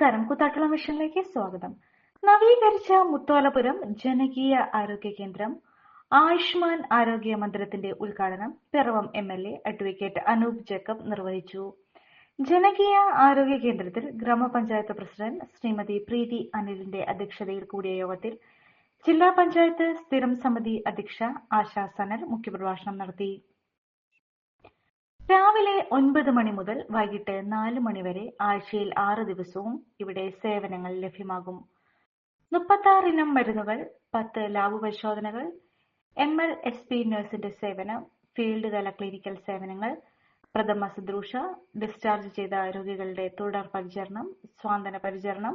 നമസ്കാരം. കുത്താട്ടുള്ള മിഷനിലേക്ക് സ്വാഗതം. നവീകരിച്ച മുത്തോലപുരം ജനകീയ ആരോഗ്യ കേന്ദ്രം ആയുഷ്മാൻ ആരോഗ്യ മന്ദിരത്തിന്റെ ഉദ്ഘാടനം Piravom M L A advocate Anoop Jacob നിർവഹിച്ചു. ജനകീയ ആരോഗ്യ കേന്ദ്രത്തിൽ ഗ്രാമപഞ്ചായത്ത് പ്രസിഡന്റ് ശ്രീമതി പ്രീതി അനിലിന്റെ അധ്യക്ഷതയിൽ കൂടിയ യോഗത്തിൽ ജില്ലാ പഞ്ചായത്ത് സ്ഥിരം സമിതി അധ്യക്ഷ ആശാ സനൽ മുഖ്യപ്രഭാഷണം നടത്തി. രാവിലെ ഒൻപത് മണി മുതൽ വൈകിട്ട് നാല് മണി വരെ ആഴ്ചയിൽ ആറ് ദിവസവും ഇവിടെ സേവനങ്ങൾ ലഭ്യമാകും. മുപ്പത്താറിനം മരുന്നുകൾ പത്ത് ലാബ് പരിശോധനകൾ എം എൽ എസ് പി നഴ്സിന്റെ സേവനം ഫീൽഡ് തല ക്ലിനിക്കൽ സേവനങ്ങൾ പ്രഥമ ശുശ്രൂഷ ഡിസ്ചാർജ് ചെയ്ത രോഗികളുടെ തുടർ പരിചരണം സ്വാന്തന പരിചരണം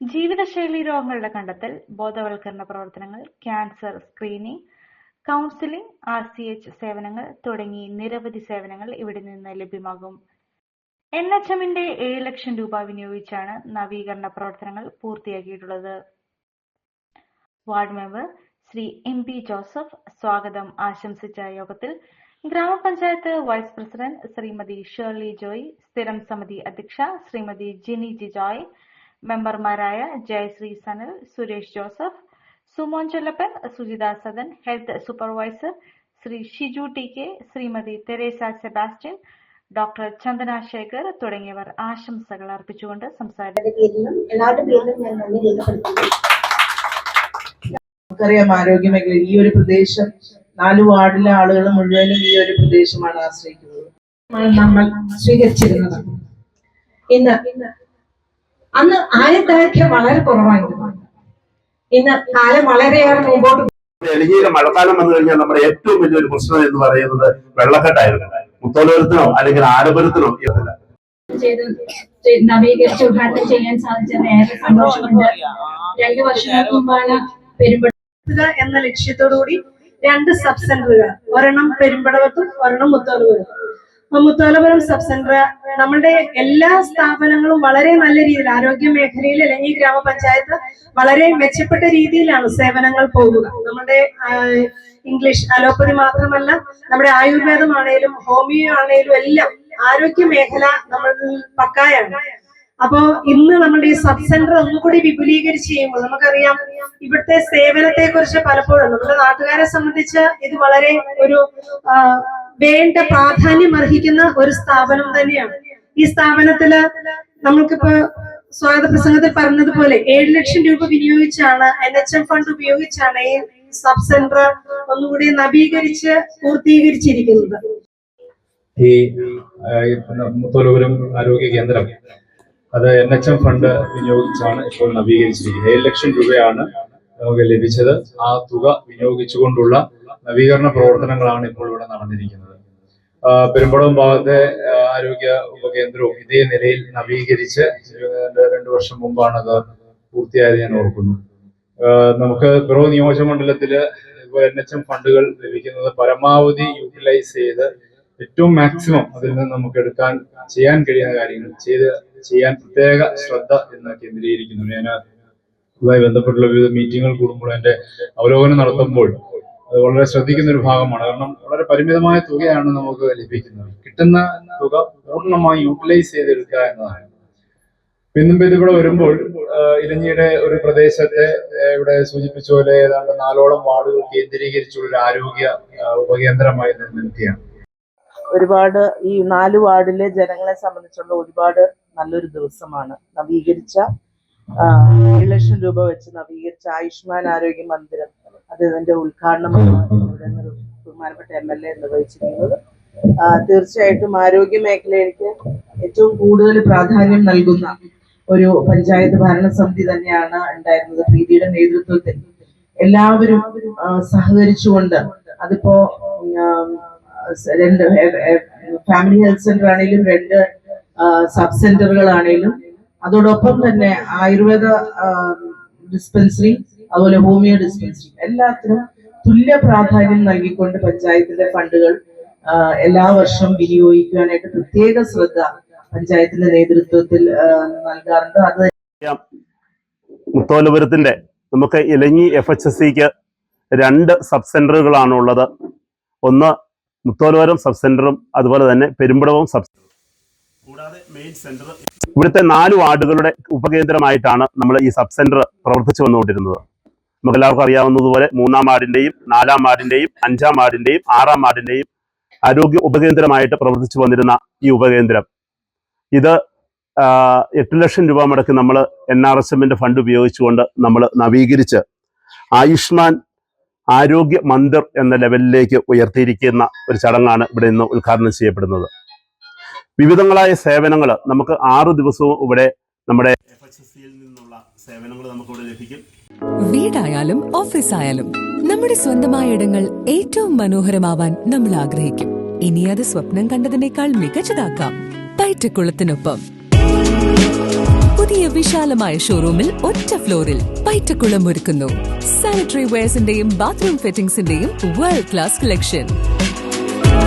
ജീവിതശൈലി രോഗങ്ങളുടെ കണ്ടെത്തൽ ബോധവൽക്കരണ പ്രവർത്തനങ്ങൾ cancer screening counselling R C H സേവനങ്ങൾ തുടങ്ങി നിരവധി സേവനങ്ങൾ ഇവിടെ നിന്ന് ലഭ്യമാകും. എൻ എച്ച് എമ്മിന്റെ ഏഴ് ലക്ഷം രൂപ വിനിയോഗിച്ചാണ് നവീകരണ പ്രവർത്തനങ്ങൾ പൂർത്തിയാക്കിയിട്ടുള്ളത്. Ward member Shri M P Joseph സ്വാഗതം. ആശംസിച്ച യോഗത്തിൽ ഗ്രാമപഞ്ചായത്ത് വൈസ് പ്രസിഡന്റ് ശ്രീമതി ഷേർലി ജോയ് സ്ഥിരം സമിതി അധ്യക്ഷ ശ്രീമതി ജിനി ജിജോയ് മെമ്പർമാരായ Jayasree Sanal Suresh Joseph Sumon Chellappan Sujitha Sadan health supervisor Shri Shiju T K Shrimati Theresa Sebastian doctor Chandana Shekhar തുടങ്ങിയവർ ആശംസകൾ അർപ്പിച്ചുകൊണ്ട് നമുക്കറിയാം ആരോഗ്യ മേഖല ഈ ഒരു പ്രദേശം നാല് വാർഡിലെ ആളുകൾ മുഴുവനും ഈ ഒരു പ്രദേശമാണ് ആശ്രയിക്കുന്നത്. നമ്മൾ സ്വീകരിച്ചിരുന്നത്. ഇന്ന് അന്ന് ആയുർദൈർഘ്യം വളരെ കുറവായിരുന്നു. ഇന്ന് കാലം വളരെയേറെ മുമ്പോട്ട് ഡൽഹിയിലെ മഴക്കാലം വന്നു കഴിഞ്ഞാൽ നമ്മുടെ ഏറ്റവും വലിയൊരു പ്രശ്നം എന്ന് പറയുന്നത് വെള്ളക്കെട്ടായിരുന്നു. മുത്തോലപുരത്തിനോ അല്ലെങ്കിൽ ആലപുരത്തിനോ ചെയ്ത് നവീകരിച്ച് ഉദ്ഘാടനം ചെയ്യാൻ സാധിച്ചത് ഏറെ സന്തോഷമുണ്ട്. രണ്ടു വർഷങ്ങൾക്ക് മുമ്പാണ് പെരുമ്പ എന്ന ലക്ഷ്യത്തോടുകൂടി രണ്ട് സബ് സെന്ററുകൾ ഒരെണ്ണം പെരുമ്പടവത്തും ഒരെണ്ണം മുത്തോലപുരത്തും മുത്തോലപുരം സബ് സെന്റർ നമ്മളുടെ എല്ലാ സ്ഥാപനങ്ങളും വളരെ നല്ല രീതിയിൽ ആരോഗ്യ മേഖലയിൽ അല്ലെങ്കിൽ ഗ്രാമപഞ്ചായത്ത് വളരെ മെച്ചപ്പെട്ട രീതിയിലാണ് സേവനങ്ങൾ പോകുക. നമ്മുടെ ഇംഗ്ലീഷ് അലോപ്പതി മാത്രമല്ല നമ്മുടെ ആയുർവേദമാണേലും ഹോമിയോ ആണേലും എല്ലാം ആരോഗ്യ മേഖല നമ്മൾ പക്കായാണ്. അപ്പോ ഇന്ന് നമ്മുടെ ഈ സബ് സെന്റർ ഒന്നുകൂടി വിപുലീകരിച്ച് ചെയ്യുമ്പോൾ നമുക്കറിയാം ഇവിടുത്തെ സേവനത്തെ കുറിച്ച് പലപ്പോഴും നമ്മുടെ നാട്ടുകാരെ സംബന്ധിച്ച് ഇത് വളരെ ഒരു വേണ്ട പ്രാധാന്യം അർഹിക്കുന്ന ഒരു സ്ഥാപനം തന്നെയാണ്. ഈ സ്ഥാപനത്തിൽ നമുക്കിപ്പോ സ്വാഗത പ്രസംഗത്തിൽ പറഞ്ഞതുപോലെ ഏഴ് ലക്ഷം രൂപ വിനിയോഗിച്ചാണ് എൻ എച്ച് എം ഫണ്ട് ഉപയോഗിച്ചാണ് ഈ സബ് സെന്റർ ഒന്നുകൂടി നവീകരിച്ച് പൂർത്തീകരിച്ചിരിക്കുന്നത്. ഈ മുത്തോലപുരം ആരോഗ്യ കേന്ദ്രം അത് എൻ എച്ച് എം ഫണ്ട് വിനിയോഗിച്ചാണ് ഇപ്പോൾ നവീകരിച്ചിരിക്കുന്നത്. ഏഴ് ലക്ഷം രൂപയാണ് നമുക്ക് ലഭിച്ചത്. ആ തുക വിനിയോഗിച്ചുകൊണ്ടുള്ള നവീകരണ പ്രവർത്തനങ്ങളാണ് ഇപ്പോൾ ഇവിടെ നടന്നിരിക്കുന്നത്. പെരുമ്പടം ഭാഗത്തെ ആരോഗ്യ ഉപകേന്ദ്രവും ഇതേ നിലയിൽ നവീകരിച്ച് രണ്ടു വർഷം മുമ്പാണ് അത് പൂർത്തിയായത് ഞാൻ ഓർക്കുന്നു. നമുക്ക് പിറവ് നിയോജക മണ്ഡലത്തിൽ എൻ എച്ച് എം ഫണ്ടുകൾ ലഭിക്കുന്നത് പരമാവധി യൂട്ടിലൈസ് ചെയ്ത് ഏറ്റവും മാക്സിമം അതിൽ നിന്ന് നമുക്ക് എടുക്കാൻ ചെയ്യാൻ കഴിയുന്ന കാര്യങ്ങൾ ചെയ്ത് ചെയ്യാൻ പ്രത്യേക ശ്രദ്ധ എന്ന് കേന്ദ്രീകരിക്കുന്നു. ഞാൻ ഇതുമായി ബന്ധപ്പെട്ടുള്ള വിവിധ മീറ്റിങ്ങുകൾ കൂടുമ്പോൾ അതിന്റെ അവലോകനം നടത്തുമ്പോൾ അത് വളരെ ശ്രദ്ധിക്കുന്ന ഒരു ഭാഗമാണ്. കാരണം വളരെ പരിമിതമായ തുകയാണ് നമുക്ക് ലഭിക്കുന്നത്. കിട്ടുന്ന തുക പൂർണമായി യൂട്ടിലൈസ് ചെയ്തെടുക്കുക എന്നതാണ്. പിന്നും ഇത് ഇവിടെ വരുമ്പോൾ ഇരഞ്ഞിയുടെ ഒരു പ്രദേശത്തെ ഇവിടെ സൂചിപ്പിച്ച പോലെ ഏതാണ്ട് നാലോളം വാർഡുകൾ കേന്ദ്രീകരിച്ചുള്ള ഒരു ആരോഗ്യ ഉപകേന്ദ്രമായി നിലനിൽക്കുകയാണ് ഒരുപാട് ഈ നാല് വാർഡിലെ ജനങ്ങളെ സംബന്ധിച്ചുള്ള ഒരുപാട് നല്ലൊരു ദിവസമാണ്. നവീകരിച്ച ഏഴ് ലക്ഷം രൂപ വെച്ച് നവീകരിച്ച ആയുഷ്മാൻ ആരോഗ്യ മന്ദിരം. അത് ഇതിന്റെ ഉദ്ഘാടനമാണ് ഇവിടെ നിർ- ബഹുമാനപ്പെട്ട എം എൽ എ നിർവഹിച്ചിരിക്കുന്നത്. തീർച്ചയായിട്ടും ആരോഗ്യ മേഖലയിലേക്ക് ഏറ്റവും കൂടുതൽ പ്രാധാന്യം നൽകുന്ന ഒരു പഞ്ചായത്ത് ഭരണസമിതി തന്നെയാണ് ഉണ്ടായിരുന്നത് പ്രീതിയുടെ നേതൃത്വത്തിൽ. എല്ലാവരും സഹകരിച്ചുകൊണ്ട് അതിപ്പോ രണ്ട് ഫാമിലി ഹെൽത്ത് സെന്റർ ആണെങ്കിലും രണ്ട് സബ് സെന്ററുകളാണെങ്കിലും അതോടൊപ്പം തന്നെ ആയുർവേദ ഡിസ്പെൻസറി അതുപോലെ ഹോമിയോ ഡിസ്പെൻസറി എല്ലാത്തിനും തുല്യ പ്രാധാന്യം നൽകിക്കൊണ്ട് പഞ്ചായത്തിന്റെ ഫണ്ടുകൾ എല്ലാ വർഷവും വിനിയോഗിക്കുവാനായിട്ട് പ്രത്യേക ശ്രദ്ധ പഞ്ചായത്തിന്റെ നേതൃത്വത്തിൽ നൽകാറുണ്ട്. അത് മുത്തോലപുരത്തിന്റെ നമുക്ക് ഇലങ്ങി എഫ് എച്ച് എസ് സിക്ക് രണ്ട് സബ് സെന്ററുകളാണുള്ളത് ഒന്ന് മുത്തോലപുരം സബ് സെന്ററും അതുപോലെ തന്നെ പെരുമ്പടവും സബ് ഇവിടുത്തെ നാല് വാർഡുകളുടെ ഉപകേന്ദ്രമായിട്ടാണ് നമ്മൾ ഈ സബ് സെന്റർ പ്രവർത്തിച്ചു വന്നുകൊണ്ടിരുന്നത്. നമുക്ക് എല്ലാവർക്കും അറിയാവുന്നതുപോലെ മൂന്നാം വാർഡിന്റെയും നാലാം വാർഡിന്റെയും അഞ്ചാം വാർഡിന്റെയും ആറാം വാർഡിന്റെയും ആരോഗ്യ ഉപകേന്ദ്രമായിട്ട് പ്രവർത്തിച്ചു വന്നിരുന്ന ഈ ഉപകേന്ദ്രം. ഇത് എട്ട് ലക്ഷം രൂപ മുടക്കി നമ്മൾ എൻ ആർ എസ് എമ്മിന്റെ ഫണ്ട് ഉപയോഗിച്ചുകൊണ്ട് നമ്മൾ നവീകരിച്ച് ആയുഷ്മാൻ ആരോഗ്യ മന്ദിർ എന്ന ലെവലിലേക്ക് ഉയർത്തിയിരിക്കുന്ന ഒരു ചടങ്ങാണ് ഇവിടെ ഇന്ന് ഉദ്ഘാടനം ചെയ്യപ്പെടുന്നത്. വിവിധങ്ങളായ സേവനങ്ങൾ നമുക്ക് ആറു ദിവസവും ഇവിടെ നമ്മുടെ നിന്നുള്ള സേവനങ്ങൾ നമുക്ക് ഇവിടെ ലഭിക്കും. വീടായാലും ഓഫീസായാലും നമ്മുടെ സ്വന്തമായ ഇടങ്ങൾ ഏറ്റവും മനോഹരമാവാൻ നമ്മൾ ആഗ്രഹിക്കും. ഇനി അത് സ്വപ്നം കണ്ടതിനേക്കാൾ മികച്ചതാക്കാം. പയറ്റക്കുളത്തിനൊപ്പം പുതിയ വിശാലമായ ഷോറൂമിൽ ഒറ്റ ഫ്ലോറിൽ പയറ്റക്കുളം ഒരുക്കുന്നു. സാനിറ്ററി വെയർസിന്റെയും ബാത്റൂം ഫിറ്റിംഗ്സിന്റെയും വേൾഡ് ക്ലാസ് കളക്ഷൻ